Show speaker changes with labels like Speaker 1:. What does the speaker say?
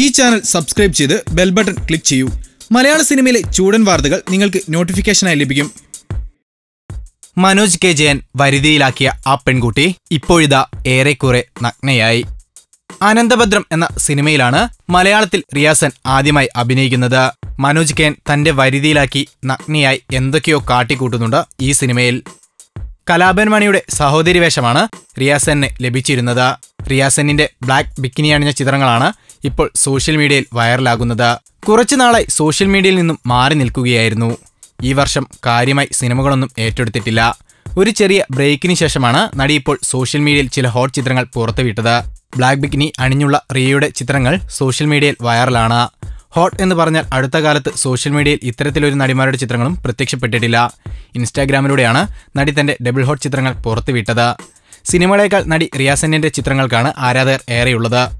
Speaker 1: ഈ channel subscribe ചെയ്ത് bell button click ചെയ്യൂ. മലയാള സിനിമയിലെ ചൂടൻ വാർത്തകൾ നിങ്ങൾക്ക് നോട്ടിഫിക്കേഷനായി ലഭിക്കും.
Speaker 2: മനോജ് കെ ജയൻ വരുതിയിലാക്കിയ ആ പെൺകുട്ടി ഇപ്പോഴിതാ ഏറെക്കുറെ നഗ്നയായി. അനന്തഭദ്രം എന്ന സിനിമയിലാണ് മലയാളത്തിൽ റിയാസൻ ആദ്യമായി അഭിനയിക്കുന്നത്. മനോജ് കെൻ തന്റെ വരുതിയിലാക്കി നഗ്നയായി എന്തൊക്കെയോ കാട്ടിക്കൂട്ടുന്നുണ്ട് ഈ സിനിമയിൽ. കലാപൻ മണിയുടെ സഹോദരി വേഷമാണ് റിയാസന് ലഭിച്ചിരുന്നത്. റിയാസന്നിന്റെ ബ്ലാക്ക് ബിക്കിനി അണിഞ്ഞ ചിത്രങ്ങളാണ് ഇപ്പോൾ സോഷ്യൽ മീഡിയയിൽ വൈറലാകുന്നത്. കുറച്ചു നാളായി സോഷ്യൽ മീഡിയയിൽ നിന്നും മാറി നിൽക്കുകയായിരുന്നു. ഈ വർഷം കാര്യമായി സിനിമകളൊന്നും ഏറ്റെടുത്തിട്ടില്ല. ഒരു ചെറിയ ബ്രേക്കിന് ശേഷമാണ് നടി ഇപ്പോൾ സോഷ്യൽ മീഡിയയിൽ ചില ഹോട്ട് ചിത്രങ്ങൾ പുറത്തുവിട്ടത്. ബ്ലാക്ക് ബിക്കിനി അണിഞ്ഞുള്ള റിയയുടെ ചിത്രങ്ങൾ സോഷ്യൽ മീഡിയയിൽ വൈറലാണ്. ഹോട്ട് എന്ന് പറഞ്ഞാൽ അടുത്ത കാലത്ത് സോഷ്യൽ മീഡിയയിൽ ഇത്തരത്തിലൊരു നടിമാരുടെ ചിത്രങ്ങളും പ്രത്യക്ഷപ്പെട്ടിട്ടില്ല. ഇൻസ്റ്റാഗ്രാമിലൂടെയാണ് നടി തന്റെ ഡബിൾ ഹോട്ട് ചിത്രങ്ങൾ പുറത്തുവിട്ടത്. സിനിമകളേക്കാൾ നടി റിയാസന്നിന്റെ ചിത്രങ്ങൾക്കാണ് ആരാധകർ ഏറെയുള്ളത്.